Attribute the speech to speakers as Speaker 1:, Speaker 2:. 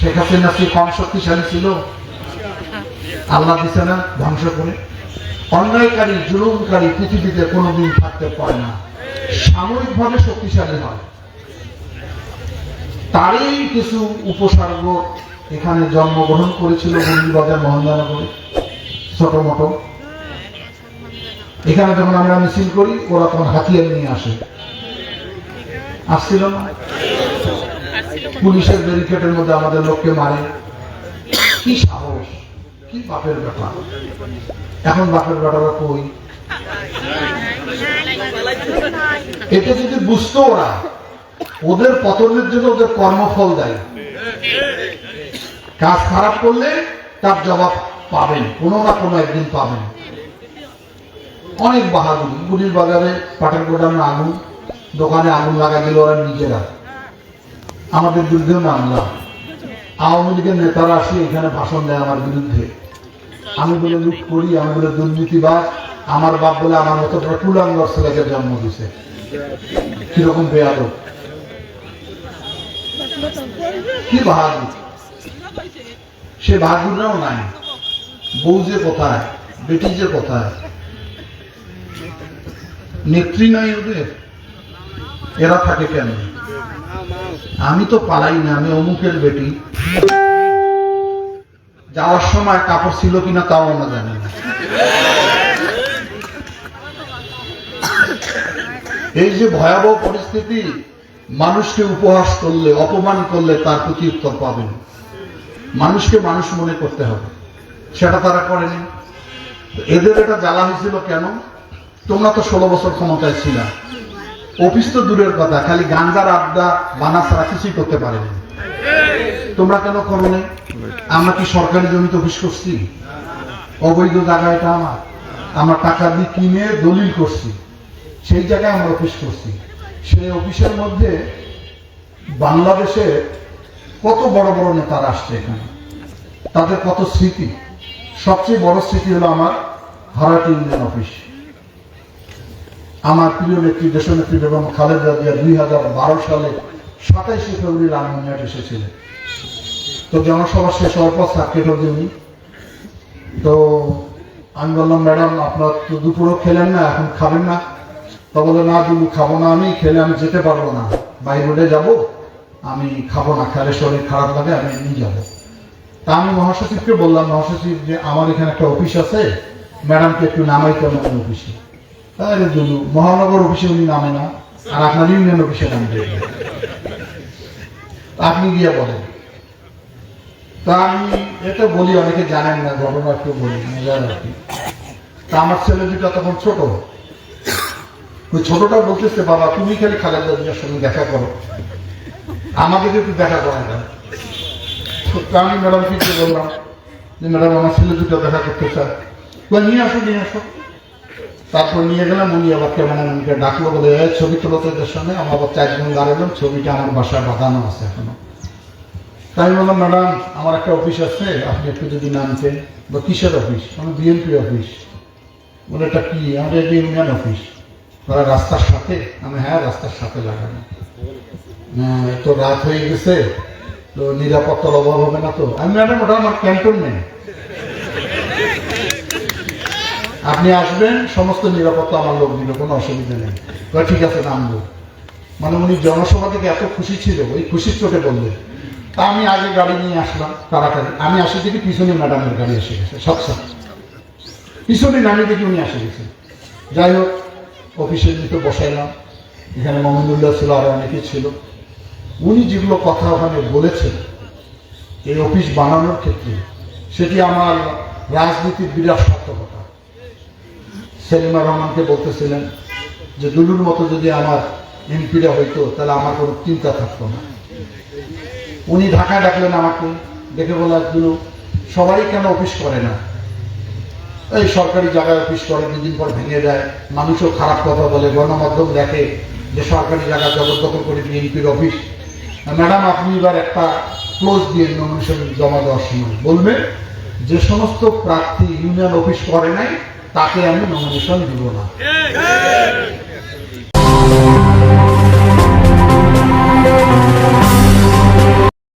Speaker 1: শেখ হাসিনা কি কম শক্তিশালী ছিল? আল্লাহ দিছে না, ধ্বংস করে। অন্যায়কারী, জুলুমকারী পৃথিবীতে কোনোদিন থাকতে পারে না। সাময়িকভাবে শক্তিশালী হয়। তারই কিছু উপসর্গ এখানে জন্মগ্রহণ করেছিল বন্দিবাজার মহেন্দ্রনগরে ছোট মোটো এখানে যখন আমরা মিছিল করি, ওরা তখন হাতিয়ার নিয়ে আসে। আসছিল না। পুলিশের ব্যারিকেডের মধ্যে আমাদের লোককে মারে। কি সাহস, কি বাপের ব্যাপার। এখন বাপের ব্যাপারটা কই? এটা যদি বুঝতো ওরা, ওদের পতনের জন্য ওদের কর্মফল দেয়। কাজ খারাপ করলে তার জবাব পাবেন, কোনো না কোনো একদিন পাবেন। অনেক বাহাদুরি, গুলির বাজারে পাটের গোডাউনে আগুন, দোকানে আগুন লাগা দিল ওরা নিজেরা। আমাদের বিরুদ্ধেও মামলা। আওয়ামী লীগের নেতারা আসে, এখানে ভাষণ দেয় আমার বিরুদ্ধে। আমি বলে, লুট করি। আমি বলে দুর্নীতিবাদ আমার বাপ বলে, আমার মতো কুলাঙ্গর ছেলেকে জন্ম দিছে। কীরকম বেয়াদব। কি বাহাদুর? সে বাহাদুররাও নাই। বউ যে কোথায়? বেটি যে কোথায়? নেত্রী নাই ওদের? এরা থাকে কেন? আমি তো পালাই না, আমি অমুকের বেটি। যাওয়ার সময় কাপড় ছিল কিনা তাও আমরা জানি না। এই যে ভয়াবহ পরিস্থিতি, মানুষকে উপহাস করলে, অপমান করলে তার প্রতি উত্তর পাবেন মানুষকে মানুষ মনে করতে হবে। সেটা তারা করেনি। এদের এটা জ্বালা হয়েছিল কেন? তোমরা তো ষোলো বছর ক্ষমতায় ছিল। অফিস তো দূরের কথা, খালি গাঞ্জার আড্ডা বানা ছাড়া কিছুই করতে পারেনি। তোমরা কেন করো নাই? আমরা কি সরকারি জমিতে অফিস করছি? অবৈধ জায়গা এটা আমার। আমরা টাকা দিয়ে কিনে দলিল করছি। সেই জায়গায় আমরা অফিস করছি। সেই অফিসের মধ্যে বাংলাদেশে কত বড় বড় নেতারা আসছে এখানে। তাদের কত স্মৃতি? সবচেয়ে বড় স্মৃতি হলো আমার ভাড়াটি ইউনিয়ন অফিস। আমার প্রিয় নেত্রী দেশনেত্রী বেগম খালেদা জিয়া দুই হাজার বারো সালে সাতাইশে ফেব্রুয়ারি রামমনিয়াট এসেছিলেন। তো জনসভা শেষ হওয়ার পর সার্কিট উনি তো আমি বললাম, ম্যাডাম, আপনার তো দুপুরও খেলেন না, এখন খাবেন না। তো বলে না দুপুর খাব না আমি, খেলে আমি যেতে পারব না। বাই রোডে যাব, আমি খাব না, খেলে শরীর খারাপ লাগে, আমি নিয়ে যাব। তা আমি মহাসচিবকে বললাম, মহাসচিব যে আমার এখানে একটা অফিস আছে, ম্যাডামকে একটু নামাইতে হবে আমি অফিসে। তাহলে মহানগর অফিসে উনি নামে না, আর আপনার ইউনিয়ন অফিসে নামবে আপনি গিয়ে বলেন। তা আমি এটা বলি, অনেকে জানেন না ঘটনা একটু বলি মজার আর কি। তা আমার ছেলে দুটা তখন ছোট। ওই ছোটটা বলতেছে, বাবা, তুমি খালি খালেদা জিয়ার সঙ্গে দেখা করো। আমাকে একটু দেখা করে না তো আমি ম্যাডাম কি বললাম যে, ম্যাডাম, আমার ছেলে দুটো দেখা করতে চায়। নিয়ে আসো নিয়ে আসো। তারপর নিয়ে গেলাম উনি আবার কেমন আমাকে ডাকলো বলে ছবি তোলো তো এদের সঙ্গে আমার আবার চারজন দাঁড়ালাম ছবিটা আমার বাসায় বাঁধানো আছে এখনও। তাই বললাম ম্যাডাম আমার একটা অফিস আছে আপনি একটু যদি নামতেন বা কিসের অফিস? আমার বিএনপি অফিস। বলে এটা কি? আমাদের এটা ইউনিয়ন অফিস। ওরা রাস্তার সাথে? আমি হ্যাঁ রাস্তার সাথে লাগানো হ্যাঁ, তো রাত হয়ে গেছে তো নিরাপত্তার অভাব হবে না তো? আমি ম্যাডাম ওটা আমার ক্যান্টনমেন্ট। আপনি আসবেন, সমস্ত নিরাপত্তা আমার লোক দিল কোনো অসুবিধা নেই। ঠিক আছে, নামবো। মানে উনি জনসভা থেকে এত খুশি ছিল, ওই খুশির চোখে বললেন। তা আমি আগে গাড়ি নিয়ে আসলাম, তাড়াতাড়ি। আমি আসি থেকে পিছনে ম্যাডামের গাড়ি এসে গেছে সবসা পিছনে নামিয়ে দেখি উনি আসে গেছে যাই হোক, অফিসের দিকে বসাইলাম। এখানে মহমুদুল্লাহ ছিল, আরও অনেকে ছিল। উনি যেগুলো কথা ওখানে বলেছেন, এই অফিস বানানোর ক্ষেত্রে, সেটি আমার রাজনীতির বিরাট সার্থকতা সেলিমা রহমানকে বলতেছিলেন যে দুলুর মতো যদি আমার এমপিরা হইতো, তাহলে আমার কোনো চিন্তা থাকতো না। উনি ঢাকায় ডাকলেন আমাকে দেখে বললেন দুলু সবাই কেন অফিস করে না? এই সরকারি জায়গায় অফিস করে, দুদিন পর ভেঙে দেয়। মানুষও খারাপ কথা বলে, গণমাধ্যম দেখে যে সরকারি জায়গা জবরদখল করে বিএনপির অফিস। ম্যাডাম, আপনি এবার একটা ক্লোজ দিয়ে নমিনেশন জমা দেওয়ার সময়। বলবেন যে সমস্ত প্রার্থী ইউনিয়ন অফিস করে নাই তাকে আমি নমিনেশন দিব না।